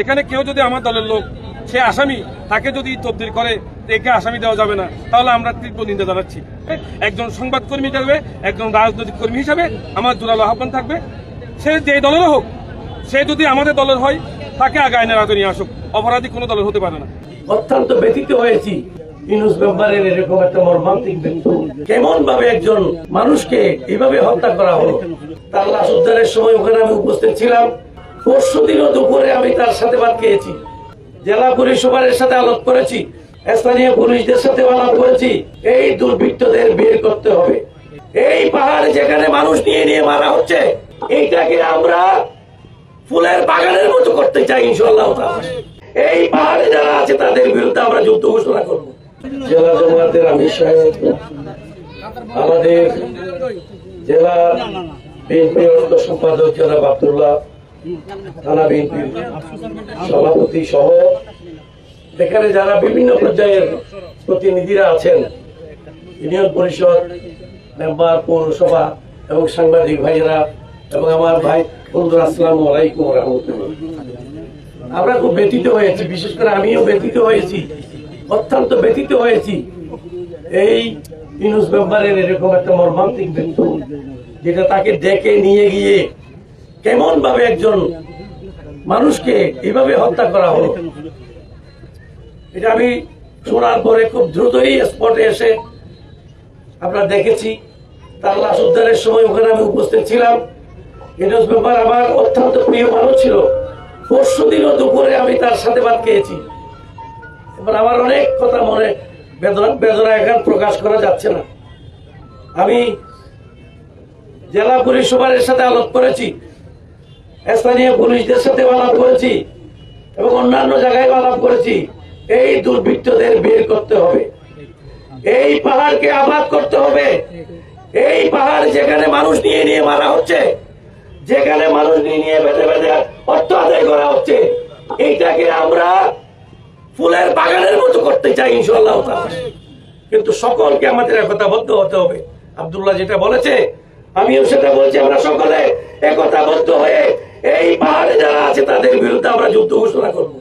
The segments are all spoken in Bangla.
এখানে কেউ যদি আমার দলের লোক, সে আসামি, তাকে যদি তবদিল করে একে আসামি দেওয়া যাবে না। তাহলে আমরা তীব্র নিন্দা জানাচ্ছি। একজন সংবাদকর্মী হিসাবে, একজন রাজনৈতিক কর্মী হিসাবে আমার জোরালো আহ্বান থাকবে। সে যে দলের হোক, সে যদি আমাদের দলের হয়, তাকে আগে আইনের আগে নিয়ে আসুক। অপরাধী কোনো দলের হতে পারে না। অত্যন্ত ব্যথিত হয়েছি মর্মান্তিক কেমন ভাবে একজন মানুষকে এভাবে হত্যা করা হলো? তার লাশ উদ্ধারের সময় ওখানে আমি উপস্থিত ছিলাম। পরশু দিনও দুপুরে আমি তার সাথে ভাত খেয়েছি। জেলা পুলিশ সুপারের সাথে আলাপ করেছি। স্থানীয় পুলিশদের সাথে আলাপ করেছি। এই দুর্বৃত্তদের বের করতে হবে। এই পাহাড় যেখানে মানুষ নিয়ে নিয়ে মারা হচ্ছে, এইটাকে আমরা ফুলের বাগানের মতো করতে চাই ইনশাল্লাহ। এই পাহাড়ে যারা আছে, তাদের বিরুদ্ধে আমরা যুদ্ধ ঘোষণা করব। জেলা জমাতের সাহেব, আমাদের জেলা বিএনপি সম্পাদক জনাব আব্দুল্লাহ থানা বিএনপি সভাপতি সহ এখানে যারা বিভিন্ন পর্যায়ের প্রতিনিধিরা আছেন, ইউনিয়ন পরিষদ, মেম্বার, পৌরসভা এবং সাংবাদিক ভাইয়েরা এবং আমার ভাই বন্ধুরা, আসসালামু আলাইকুম রহমতুল্লাহ। আমরা খুব ব্যথিত হয়েছি, বিশেষ করে আমিও ব্যথিত হয়েছি, অত্যন্ত ব্যথিত হয়েছি। এই ইউনুস মেম্বারের এরকম একটা মর্মান্তিক মৃত্যু, যেটা তাকে ডেকে নিয়ে গিয়ে কেমন ভাবে একজন মানুষকে এভাবে হত্যা করা হলো? এটা আমি শোনার পরে খুব দ্রুতই স্পটে এসে আমরা দেখেছি। তার লাশ উদ্ধারের সময় ওখানে আমি উপস্থিত ছিলাম। ইউনুস মেম্বার আমার অত্যন্ত প্রিয় মানুষ ছিল। পরশু দিনও দুপুরে আমি তার সাথে ভাত খেয়েছি। এবার আমার অনেক কথা মনে বেদনা বেদনা এখন প্রকাশ করা যাচ্ছে না। আমি জেলা পুলিশ সুপারের সাথে আলাপ করেছি। স্থানীয় পুলিশদের সাথে আলাপ করেছি এবং অন্যান্য জায়গায় আলাপ করেছি। এই দুর্বৃত্তদের বের করতে হবে। এই পাহাড়কে আবাদ করতে হবে। এই পাহাড় যেখানে মানুষ নিয়ে নিয়ে মারা হচ্ছে, যেখানে মানুষ নিয়ে নিয়ে বেঁধে বেঁধে অর্থ আদায় করা হচ্ছে, এইটাকে আমরা ফুলের বাগানের মতো করতে চাই ইনশাল্লাহ কিন্তু সকলকে আমাদের একতাবদ্ধ হতে হবে। আব্দুল্লাহ যেটা বলেছে, আমিও সেটা বলছি, আমরা সকলে একতাবদ্ধ হয়ে এই পাহাড়ে যারা আছে, তাদের বিরুদ্ধে আমরা যুদ্ধ ঘোষণা করব।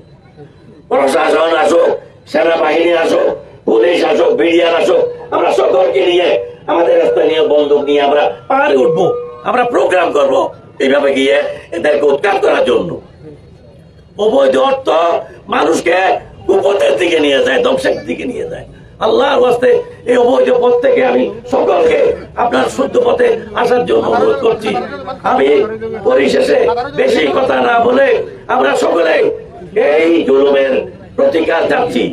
প্রশাসন আসুক, সেনাবাহিনী আসুক, পুলিশ আসুক, বিডিআর আসুক, আমরা সকলকে নিয়ে আমাদের স্থানীয় বন্দুক নিয়ে আমরা পাহাড়ে উঠবো, আমরা প্রোগ্রাম করব এইভাবে গিয়ে এদেরকে উৎখাত করার জন্য। অবৈধ অর্থ মানুষকে কুপথের দিকে নিয়ে যায়, ধ্বংসের দিকে নিয়ে যায়। আল্লাহর ওয়াস্তে এই অবৈধ পথ থেকে আমি সকলকে আপনার শুদ্ধ পথে আসার জন্য অনুরোধ করছি। আমি পরিশেষে বেশি কথা না বলে আমরা সকলে এই জুলুমের প্রতিকার চাচ্ছি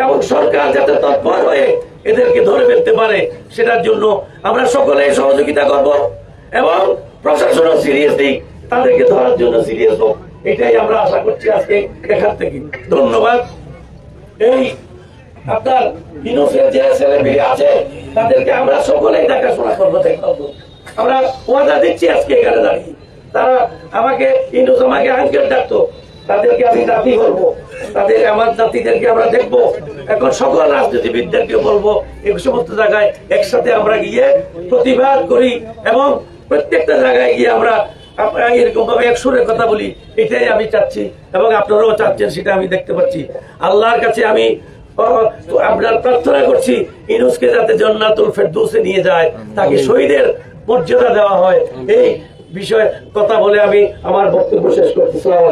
এবং সরকার যাতে তৎপর হয়ে এদেরকে ধরে ফেলতে পারে সেটার জন্য আমরা সকলে সহযোগিতা করব এবং প্রশাসনও সিরিয়াসলি তাদেরকে ধরার জন্য সিরিয়াস হোক। এটাই আমরা আশা করছি আজকে এখান থেকে। ধন্যবাদ। এই আপনার ইনোসেন্ট যে ছেলে মেয়ে আছে, তাদেরকে আমরা সকলেই দেখাশোনা করব আমরা ওয়াদা দিচ্ছি আজকে এখানে দাঁড়িয়ে। তারা আমাকে আমাকে আঙ্কেল ডাকতো তাদেরকে আমি জাতি তাদের, আমার জাতিদেরকে আমরা এখন সকল রাজনীতিবিদদেরকে বলব জায়গায় একসাথে আমরা গিয়ে প্রতিবাদ করি এবং প্রত্যেকটা জায়গায় গিয়ে আমরা এরকম ভাবে এক সুরে কথা বলি। এটাই আমি চাচ্ছি এবং আপনারাও চাচ্ছেন, সেটা আমি দেখতে পাচ্ছি। আল্লাহর কাছে আমি আপনার প্রার্থনা করছি, ইনুসকে যাতে জন্নাতুল ফেরদৌসে নিয়ে যায়, তাকে শহীদের মর্যাদা দেওয়া হয়। এই বিষয়ে কথা বলে আমি আমার বক্তব্য শেষ করছি। সালাম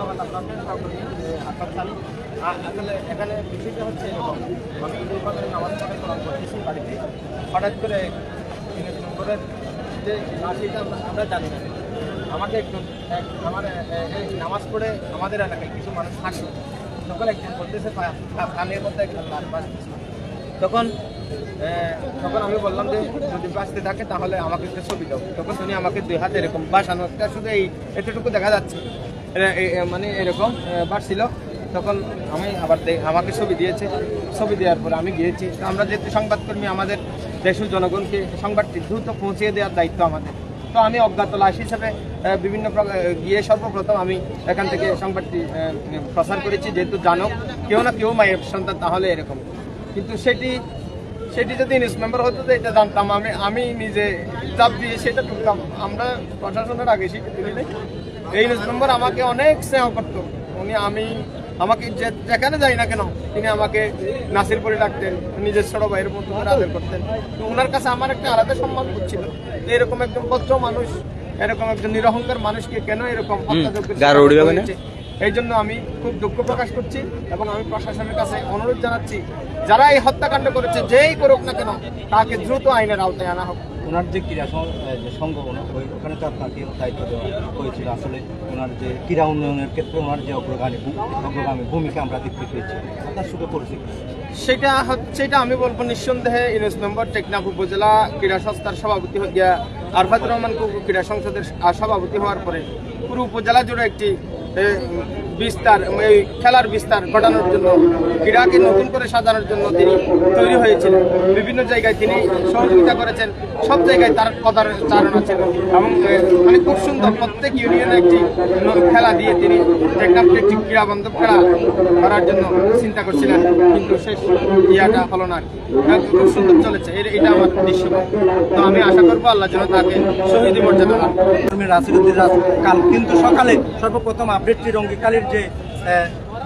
সহকর্মী আসাদ আসলে এখানে বিষয়টা হচ্ছে এরকম, আমি ফিতরের নামাজ পড়ে কোরআন পড়তেছি বাড়িতে হঠাৎ করে নম্বরের যে রাশিটা আমরা জানি না। আমাকে একজন আমার নামাজ পড়ে আমাদের এলাকায় কিছু মানুষ থাকল তখন একজন বলতেছে কানের মধ্যে একজন লাল তখন তখন আমি বললাম যে, যদি বাঁচতে থাকে তাহলে আমাকে একটা ছবি দাও। তখন উনি আমাকে দুই হাতে এরকম বাসানো শুধু এই এতটুকু দেখা যাচ্ছে। মানে এরকম বাড়ছিল। তখন আমি আবার আমাকে ছবি দিয়েছে। ছবি দেওয়ার পর আমি গিয়েছি। তো আমরা যেহেতু সংবাদকর্মী, আমাদের দেশের জনগণকে সংবাদটি দ্রুত পৌঁছিয়ে দেওয়ার দায়িত্ব আমাদের। তো আমি অজ্ঞাত লাশ হিসেবে বিভিন্ন গিয়ে সর্বপ্রথম আমি এখান থেকে সংবাদটি প্রচার করেছি। যেহেতু জানো কেউ না কেউ মায়ের সন্তান, তাহলে এরকম। কিন্তু সেটি সেটি যদি নিউজ মেম্বার হতো তো এটা জানতাম। আমি আমি নিজে চাপ দিয়ে সেটা টুকতাম আমরা প্রশাসনের আগে তুলি নাই এই নিউজ মেম্বার আমাকে অনেক স্নেহ করতো। উনি আমি আমাকে যেখানে যাই না কেন তিনি আমাকে নাসির করে ডাকতেন নিজের ছোট ভাইয়ের মতো আদর করতেন। তো ওনার কাছে আমার একটা আলাদা সম্মান করছিল এরকম একজন ভদ্র মানুষ এরকম একজন নিরহংকার মানুষকে কেন এরকম হয়েছে? এই জন্য আমি খুব দুঃখ প্রকাশ করছি এবং আমি প্রশাসনের কাছে অনুরোধ জানাচ্ছি যারা এই হত্যাকাণ্ড করেছে যেই করুক না কেন তাকে দ্রুত আইনের আওতায় আনা হোক। ওনার যে ক্রীড়া যে সংঘ ওই ওখানে তো আপনাকে দায়িত্ব দেওয়া হয়েছিল। আসলে ওনার যে ক্রীড়া উন্নয়নের ক্ষেত্রে ওনার যে অগ্রগামী অগ্রগামী ভূমিকা আমরা দেখতে পেয়েছি আপনার সুখে পরিচিত। সেটা হচ্ছে সেটা আমি বলব নিঃসন্দেহে ইউনিস মেম্বার টেকনাফ উপজেলা ক্রীড়া সংস্থার সভাপতি গিয়া আরফাত রহমান কুকু ক্রীড়া সংসদের সভাপতি হওয়ার পরে পুরো উপজেলা জুড়ে একটি বিস্তার এই খেলার বিস্তার ঘটানোর জন্য ক্রীড়াকে নতুন করে সাজানোর জন্য তিনি তৈরি হয়েছিলেন। বিভিন্ন জায়গায় তিনি সহযোগিতা করেছেন সব জায়গায় তার পদার চারণা ছিল এবং মানে খুব সুন্দর প্রত্যেক ইউনিয়নে একটি খেলা দিয়ে তিনি একটি ক্রীড়া বান্ধব খেলা করার জন্য চিন্তা করছিলেন কিন্তু শেষ ইয়াটা হলো না হ্যাঁ, খুব সুন্দর চলেছে এটা আমার দৃশ্য। তো আমি আশা করব আল্লাহ যেন তাকে শহীদ মর্যাদা। রাসিরুদ্দিন রাজ কাল কিন্তু সকালে সর্বপ্রথম আপডেটটি রঙ্গিকালীর যে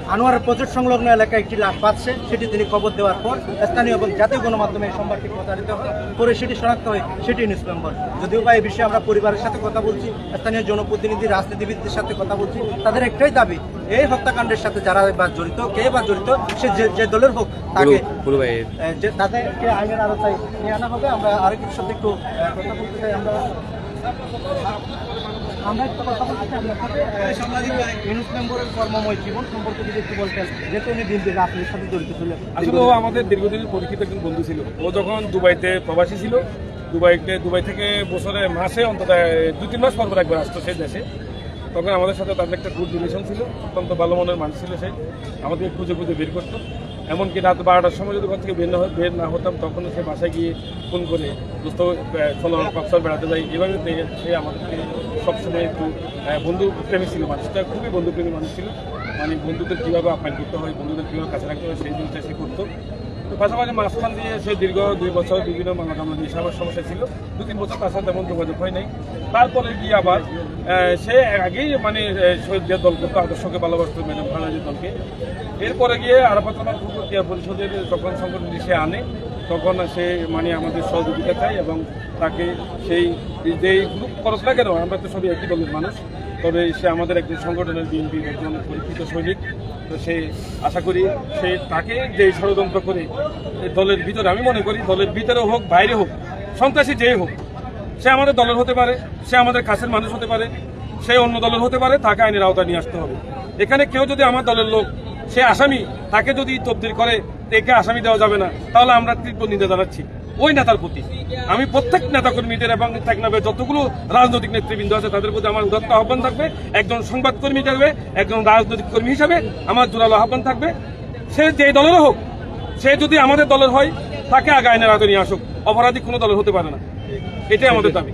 আনোয়ার প্রজেক্ট সংলগ্ন এলাকায় একটি লাশ পাচ্ছে সেটি তিনি খবর দেওয়ার পর স্থানীয় এবং জাতীয় গণমাধ্যমে এই সংবাদটি প্রচারিত হয়। করে সেটি শনাক্ত হয় সেটি নিউজ মেম্বার যদিও বা এই বিষয়ে আমরা পরিবারের সাথে কথা বলছি স্থানীয় জনপ্রতিনিধি রাজনীতিবিদদের সাথে কথা বলছি তাদের একটাই দাবি এই হত্যাকাণ্ডের সাথে যারা বা জড়িত কে বা জড়িত সে যে- দলের হোক তাকে তাদেরকে আইনের আলোচনায় নিয়ে আনা হবে আমরা আরেকটির সাথে একটু কথা বলতে চাই আমরা। আমরা আপনার সাংবাদিক ইউনুস মেম্বারের কর্মময় জীবন সম্পর্কে যদি একটু বলতেন যেহেতু উনি দিন দিন রাজনীতির সাথে জড়িত ছিল আসলে ও আমাদের দীর্ঘদিনের পরিচিত একজন বন্ধু ছিল। ও যখন দুবাইতে প্রবাসী ছিল দুবাইতে দুবাই থেকে বছরে মাসে অন্তত দু তিন মাস পর পর একবার আসতো সেই দেশে। তখন আমাদের সাথে তাদের একটা গুড রিলেশন ছিল। অত্যন্ত ভালো মনের মানুষ ছিল সে। আমাদেরকে খুঁজে খুঁজে বের করতো। এমনকি রাত বারোটার সময় যদি ঘর থেকে বের না বের না হতাম, তখনও সে বাসায় গিয়ে ফোন করে দোস্ত চলো কক্সর বেড়াতে যাই। এভাবে সে আমাদেরকে সবসময় একটু বন্ধু প্রেমী ছিল মানুষটা, খুবই বন্ধুপ্রেমী মানুষ ছিল। মানে বন্ধুদের কীভাবে আপ্যায়ন করতে হয়, বন্ধুদের কীভাবে কাছে রাখতে হয়, সেই জিনিসটা সে করতো। পাশাপাশি মাঝখান দিয়ে সে দীর্ঘ দুই বছর বিভিন্ন নিয়ে আমার সমস্যা ছিল। দু তিন বছর তার সাথে তেমন যোগাযোগ হয় নাই। তারপরে গিয়ে আবার সে আগেই মানে আহ, শহীদ যে দল করতো আদর্শকে ভালোবাসতো ম্যাডাম খালাজি দলকে এরপরে গিয়ে আরাফাত কুকুর ক্রিয়া পরিষদের যখন সংগঠনটি সে আনে তখন সে মানে আমাদের সহযোগিতা চাই এবং তাকে সেই যে গ্রুপ করস না কেন আমরা তো সবই একই দলের মানুষ। তবে সে আমাদের একজন সংগঠনের বিএনপির একজন পরিচিত সৈনিক। তো সে আশা করি সে তাকে যে ষড়যন্ত্র করে দলের ভিতরে, আমি মনে করি দলের ভিতরে হোক, বাইরে হোক, সন্ত্রাসী যেই হোক, সে আমাদের দলের হতে পারে, সে আমাদের কাছের মানুষ হতে পারে, সে অন্য দলের হতে পারে, তাকে আইনের আওতায় নিয়ে আসতে হবে। এখানে কেউ যদি আমার দলের লোক, সে আসামি, তাকে যদি তবদিল করে একে আসামি দেওয়া যাবে না, তাহলে আমরা তীব্র নিন্দা জানাচ্ছি। ওই নেতার প্রতি। আমি প্রত্যেক নেতাকর্মীদের এবং টেকনাফের যতগুলো রাজনৈতিক নেতৃবৃন্দ আছে, তাদের প্রতি আমার উদাত্ত আহ্বান থাকবে। একজন সংবাদকর্মী থাকবে একজন রাজনৈতিক কর্মী হিসাবে আমার জোরালো আহ্বান থাকবে। সে যে দলেরও হোক, সে যদি আমাদের দলের হয়, তাকে আগে আওতায় নিয়ে আসুক। অপরাধী কোনো দলের হতে পারে না। এটাই আমাদের দাবি।